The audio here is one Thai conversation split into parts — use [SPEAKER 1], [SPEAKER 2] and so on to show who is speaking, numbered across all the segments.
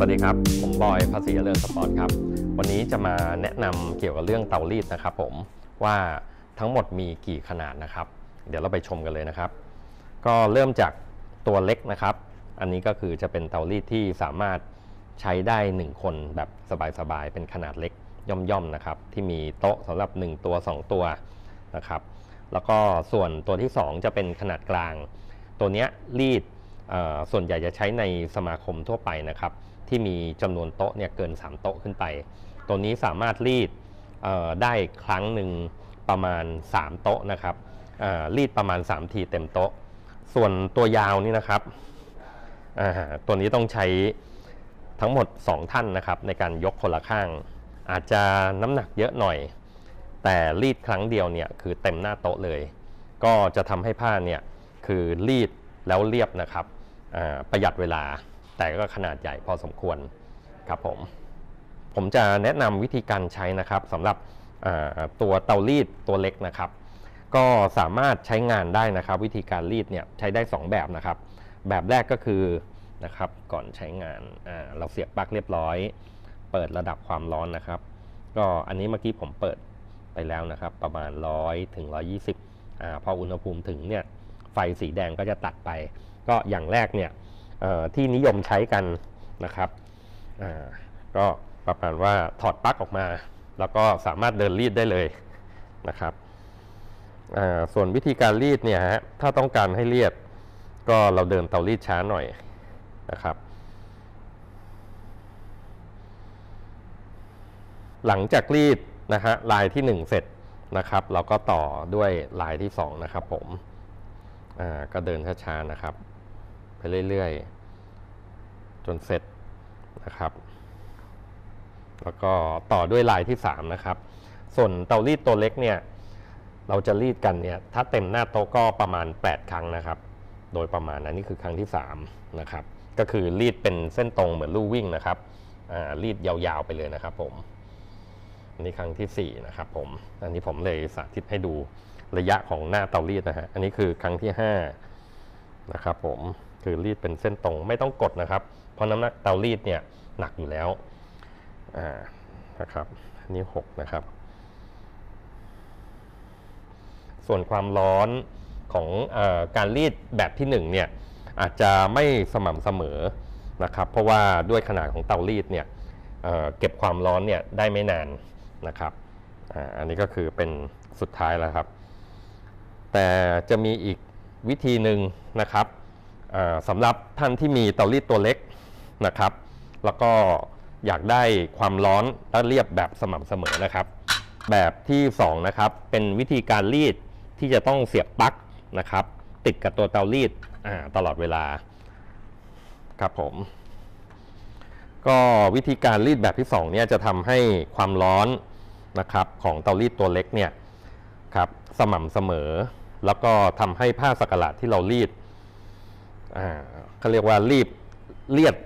[SPEAKER 1] สวัสดีครับ ผมบอยภาษีเจริญสปอร์ตครับ วันนี้จะมาแนะนำเกี่ยวกับเรื่องเตารีดนะครับผมว่าทั้งหมดมีกี่ขนาดนะครับ เดี๋ยวเราไปชมกันเลยนะครับ ก็เริ่มจากตัวเล็กนะครับ อันนี้ก็คือจะเป็นเตารีดที่สามารถใช้ได้ 1 คนแบบสบายๆ เป็นขนาดเล็กย่อมๆนะครับ ที่มีโต๊ะสำหรับ 1 ตัว 2 ตัวนะครับ แล้วก็ส่วนตัวที่ 2 จะเป็นขนาดกลาง ตัวเนี้ยรีดส่วนใหญ่จะใช้ในสมาคมทั่วไปนะครับ ที่มีจำนวนโต๊ะเนี่ยเกิน 3 โต๊ะขึ้นไป ตัวนี้สามารถรีดได้ครั้งหนึ่งประมาณ 3 โต๊ะนะครับรีดประมาณ 3 ทีเต็มโต๊ะ ส่วนตัวยาวนี่นะครับตัวนี้ต้องใช้ทั้งหมด 2 ท่านนะครับในการยกคนละข้าง อาจจะน้ำหนักเยอะหน่อย แต่รีดครั้งเดียวเนี่ยคือเต็มหน้าโต๊ะเลย ก็จะทำให้ผ้าเนี่ยคือรีดแล้วเรียบนะครับประหยัดเวลา แต่ก็ขนาดใหญ่พอสมควรครับผม ผมจะแนะนำวิธีการใช้นะครับสำหรับตัวเตารีดตัวเล็กนะครับ ก็สามารถใช้งานได้นะครับ วิธีการรีดเนี่ยใช้ได้ 2 แบบนะครับ แบบแรกก็คือนะครับก่อนใช้งานาเราเสียบปลั๊กเรียบร้อย เปิดระดับความร้อนนะครับ ก็อันนี้เมื่อกี้ผมเปิดไปแล้วนะครับ ประมาณ 100ถึง120อ่าพออุณหภูมิถึงเนี่ยไฟสีแดงก็จะตัดไป ก็อย่างแรกเนี่ย ที่นิยมใช้กันนะครับก็ประมาณว่าถอดปลั๊กออกมา แล้วก็สามารถเดินรีดได้เลยนะครับส่วนวิธีการรีดเนี่ยฮะถ้าต้องการให้เรียบ ก็เราเดินเตารีดช้าหน่อยนะครับ หลังจากรีดนะฮะลายที่ 1 เสร็จนะครับ เราก็ต่อด้วยลายที่ 2 นะครับผมก็เดินช้าๆนะครับ ไปเรื่อยๆ จนเสร็จนะครับ แล้วก็ต่อด้วยลายที่ 3 นะครับ ส่วนเตารีดตัวเล็กเนี่ย เราจะรีดกันเนี่ยถ้าเต็มหน้าโต๊ะก็ประมาณ 8 ครั้งนะครับ โดยประมาณอันนี้คือครั้งที่3นะครับ ก็คือรีดเป็นเส้นตรงเหมือนลู่วิ่งนะครับรีดยาวๆไปเลยนะครับ ผมอันนี้ครั้งที่4นะครับผม อันนี้ผมเลยสาธิตให้ดูระยะของหน้าเตารีดนะฮะ อันนี้คือครั้งที่5นะครับผม คือรีดเป็นเส้นตรงไม่ต้องกดนะครับ เพราะน้ำหนักเตารีดเนี่ยหนักอยู่แล้วนะครับนนี้6นะครับ ส่วนความร้อนของอการรีดแบบที่1เนี่ยอาจจะไม่สม่ำเสมอนะครับ เพราะว่าด้วยขนาดของเตารีดเนี่ยเเก็บความร้อนเนี่ยได้ไม่นานนะครับออันนี้ก็คือเป็นสุดท้ายแล้วครับ แต่จะมีอีกวิธีหนึ่งนะครับ สำหรับท่านที่มีเตารีดตัวเล็กนะครับ แล้วก็อยากได้ความร้อนและเรียบแบบสม่ำเสมอนะครับ แบบที่2นะครับเป็นวิธีการรีดที่จะต้องเสียบปลั๊กนะครับ ติดกับตัวเตารีดตลอดเวลาครับผม ก็วิธีการรีดแบบที่2เนี่ยจะทำให้ความร้อนนะครับของเตารีดตัวเล็กเนี่ยครับสม่ำเสมอ แล้วก็ทำให้ผ้าสักหลาดที่เรารีด อ่าเขาเรียกว่ารีบเลียด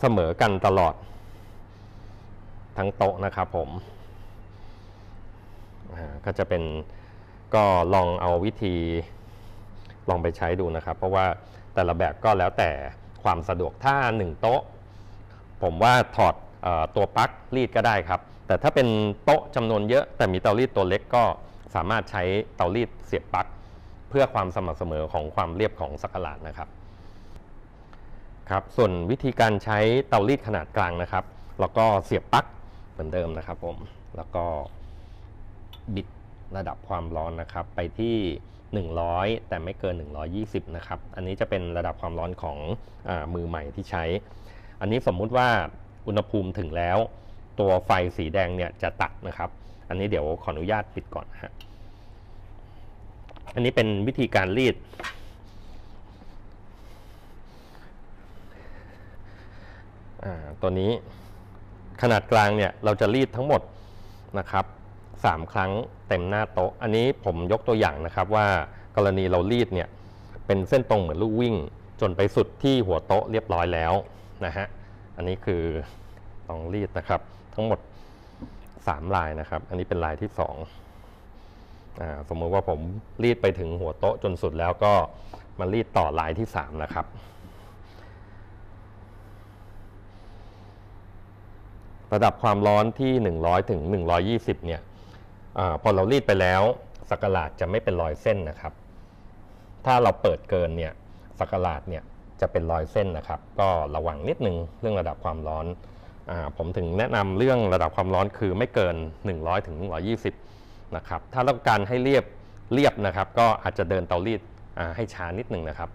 [SPEAKER 1] เสมอกันตลอด ทั้งโต๊ะนะครับผมก็จะเป็นก็ลองเอาวิธีลองไปใช้ดูนะครับ เพราะว่าแต่ละแบบก็แล้วแต่ความสะดวกถ้าหนึ่งโต๊ะ ผมว่าถอดออตัวปลั๊กรีดก็ได้ครับ แต่ถ้าเป็นโต๊ะจำนวนเยอะ แต่มีเตารีดตัวเล็กก็สามารถใช้เตารีดเสียบปลั๊กเพื่อความสม่ำเสมอของความเรียบของสักหลาดนะครับ ครับส่วนวิธีการใช้เตารีดขนาดกลางนะครับ แล้วก็เสียบปลั๊กเหมือนเดิมนะครับผมแล้วก็บิดระดับความร้อนนะครับ ไปที่ 100 แต่ไม่เกิน 120 นะครับ อันนี้จะเป็นระดับความร้อนของอมือใหม่ที่ใช้ อันนี้สมมุติว่าอุณหภูมิถึงแล้ว ตัวไฟสีแดงเนี่ยจะตัดนะครับ อันนี้เดี๋ยวขออนุญาตปิดก่อนนะฮะอันนี้เป็นวิธีการรีด อ่า ตัวนี้ขนาดกลางเนี่ยเราจะรีดทั้งหมดนะครับสามครั้งเต็มหน้าโต๊ะ อันนี้ผมยกตัวอย่างนะครับว่ากรณีเรารีดเนี่ยเป็นเส้นตรงเหมือนลูกวิ่ง จนไปสุดที่หัวโต๊ะเรียบร้อยแล้วนะฮะอันนี้คือลองรีดนะครับ ทั้งหมด 3 ลายนะครับ อันนี้เป็นลายที่2อ่าสมมติว่าผมรีดไปถึงหัวโต๊ะจนสุดแล้วก็มารีดต่อลายที่ 3 นะครับ ระดับความร้อนที่ 100 ถึง 120 เนี่ยอพอเรารีดไปแล้วสักหลาดจะไม่เป็นรอยเส้นนะครับ ถ้าเราเปิดเกินเนี่ยสักหลาดเนี่ยจะเป็นรอยเส้นนะครับ ก็ระวังนิดนึงเรื่องระดับความร้อนอผมถึงแนะนำเรื่องระดับความร้อนคือไม่เกิน 100 ถึง 120 นะครับ ถ้าต้องการให้เรียบเรียบนะครับ ก็อาจจะเดินเตารีดให้ช้านิดนึงนะครับ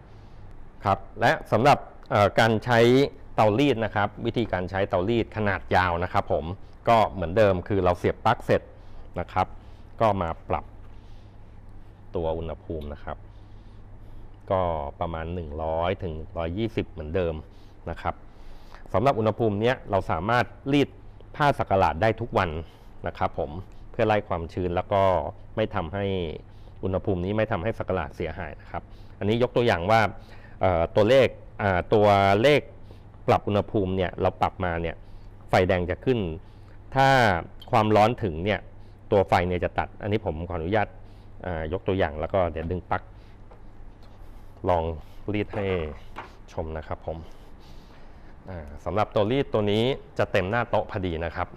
[SPEAKER 1] ครับ และสำหรับการใช้ ตารีดนะครับ วิธีการใช้เตารีดขนาดยาวนะครับ ผมก็เหมือนเดิมคือเราเสียบปลั๊กเสร็จนะครับ ก็มาปรับตัวอุณหภูมินะครับ ก็ประมาณ 100ถึง120 เหมือนเดิมนะครับสำหรับอุณหภูมิเนี้ยเราสามารถรีดผ้าสักหลาดได้ทุกวันนะครับ ผมเพื่อไล่ความชื้นแล้วก็ไม่ทำให้อุณหภูมินี้ไม่ทำให้สักหลาดเสียหายนะครับ อันนี้ยกตัวอย่างว่าตัวเลขตัวเลข ปรับอุณหภูมิเนี่ยเราปรับมาเนี่ยไฟแดงจะขึ้น ถ้าความร้อนถึงเนี่ยตัวไฟเนี่ยจะตัด อันนี้ผมขออนุญาตายกตัวอย่างแล้วก็เดี๋ยวดึงปลั๊กลองรีดให้ชมนะครับผมสำหรับตัวรีดตัวนี้จะเต็มหน้าโต๊ะพอดีนะครับ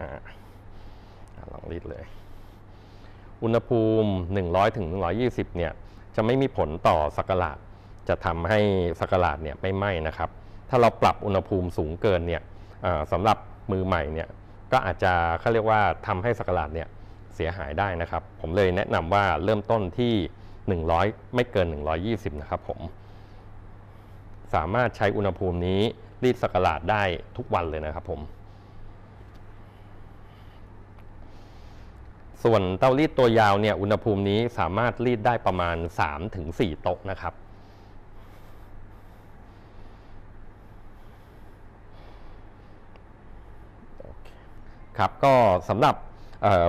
[SPEAKER 1] อลองรีดเลย อุณหภูมิ 100ถึง120 เนี่ย จะไม่มีผลต่อสักหลาด จะทำให้สักหลาดเนี่ยไม่ไหม้นะครับ ถ้าเราปรับอุณหภูมิสูงเกินเนี่ยสำหรับมือใหม่เนี่ยก็อาจจะเขาเรียกว่าทำให้สักหลาดเนี่ยเสียหายได้นะครับ ผมเลยแนะนำว่าเริ่มต้นที่ 100 ไม่เกิน 120 นะครับผม สามารถใช้อุณหภูมินี้รีดสักหลาดได้ทุกวันเลยนะครับผมส่วนเตารีดตัวยาวเนี่ยอุณหภูมินี้สามารถรีดได้ประมาณ 3-4 โต๊ะนะครับ ครับก็สำหรับ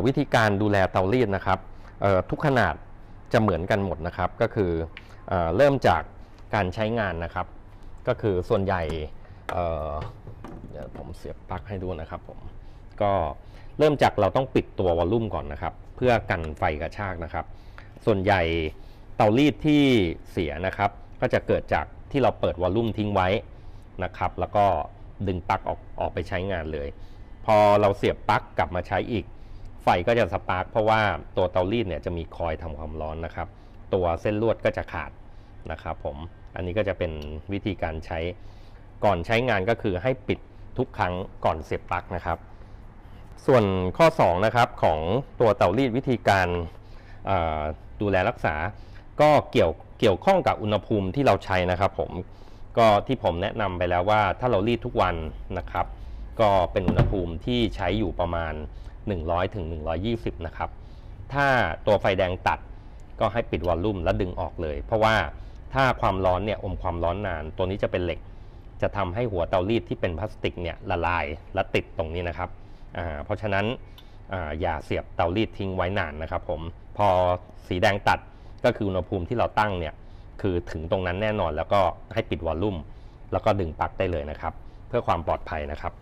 [SPEAKER 1] วิธีการดูแลเตารีดนะครับทุกขนาดจะเหมือนกันหมดนะครับ ก็คือเอเริ่มจากการใช้งานนะครับ ก็คือส่วนใหญ่เดี๋ยวผมเสียบปลั๊กให้ดูนะครับผมก็เริ่มจากเราต้องปิดตัววอลลุ่มก่อนนะครับ เพื่อกันไฟกระชากนะครับ ส่วนใหญ่เตารีดที่เสียนะครับ ก็จะเกิดจากที่เราเปิดวอลลุ่มทิ้งไว้นะครับ แล้วก็ดึงปลั๊กออกออกไปใช้งานเลย พอเราเสียบปลั๊กกลับมาใช้อีก ไฟก็จะสปาร์กเพราะว่าตัวเตารีดเนี่ยจะมีคอยล์ทำความร้อนนะครับ ตัวเส้นลวดก็จะขาดนะครับผมอันนี้ก็จะเป็นวิธีการใช้ก่อนใช้งานก็คือให้ปิดทุกครั้งก่อนเสียบปลั๊กนะครับ ส่วนข้อ2นะครับของตัวเตารีดวิธีการดูแลรักษา ก็เกี่ยวเกี่ยวข้องกับอุณหภูมิที่เราใช้นะครับ ผมก็ที่ผมแนะนำไปแล้วว่าถ้าเรารีดทุกวันนะครับ ก็เป็นอุณหภูมิที่ใช้อยู่ประมาณ 100ถึง120 นะครับ ถ้าตัวไฟแดงตัดก็ให้ปิดวอลลุ่มแล้วดึงออกเลย เพราะว่าถ้าความร้อนเนี่ยอมความร้อนนาน ตัวนี้จะเป็นเหล็ก จะทำให้หัวเตารีดที่เป็นพลาสติกเนี่ยละลายและติดตรงนี้นะครับอ่าเพราะฉะนั้นอาอย่าเสียบเตารีดทิ้งไว้นานนะครับผม พอสีแดงตัดก็คืออุณหภูมิที่เราตั้งเนี่ยคือถึงตรงนั้นแน่นอนแล้วก็ให้ปิดวอลลุ่ม แล้วก็ดึงปลั๊กได้เลยนะครับ เพื่อความปลอดภัยนะครับ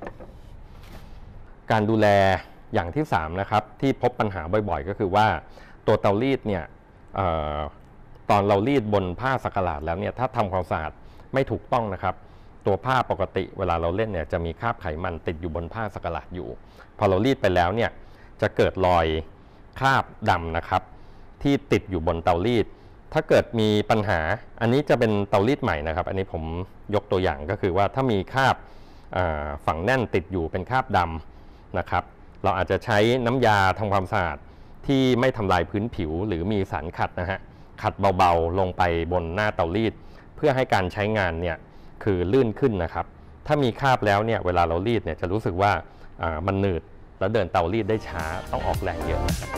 [SPEAKER 1] การดูแลอย่างที่3นะครับที่พบปัญหาบ่อยๆ ก็คือว่าตัวเตารีดเนี่ยออตอนเรารีดบนผ้าสักหลาดแล้วเนี่ยถ้าทำความสะอาดไม่ถูกต้องนะครับ ตัวผ้าปกติเวลาเราเล่นเนี่ยจะมีคราบไขมันติดอยู่บนผ้าสักหลาดอยู่ พอเรารีดไปแล้วเนี่ยจะเกิดรอยคราบดำนะครับ ที่ติดอยู่บนเตารีด ถ้าเกิดมีปัญหาอันนี้จะเป็นเตารีดใหม่นะครับ อันนี้ผมยกตัวอย่างก็คือว่าถ้ามีคราบฝังแน่นติดอยู่เป็นคราบดำ นะครับเราอาจจะใช้น้ำยาทำความสะอาดที่ไม่ทำลายพื้นผิวหรือมีสารขัดนะฮะขัดเบาๆลงไปบนหน้าเตารีด เพื่อให้การใช้งานเนี่ยคือลื่นขึ้นนะครับ ถ้ามีคราบแล้วเนี่ยเวลาเรารีดเนี่ยจะรู้สึกว่ามันหนืดแล้วเดินเตารีดได้ช้าต้องออกแรงเยอะนะครับ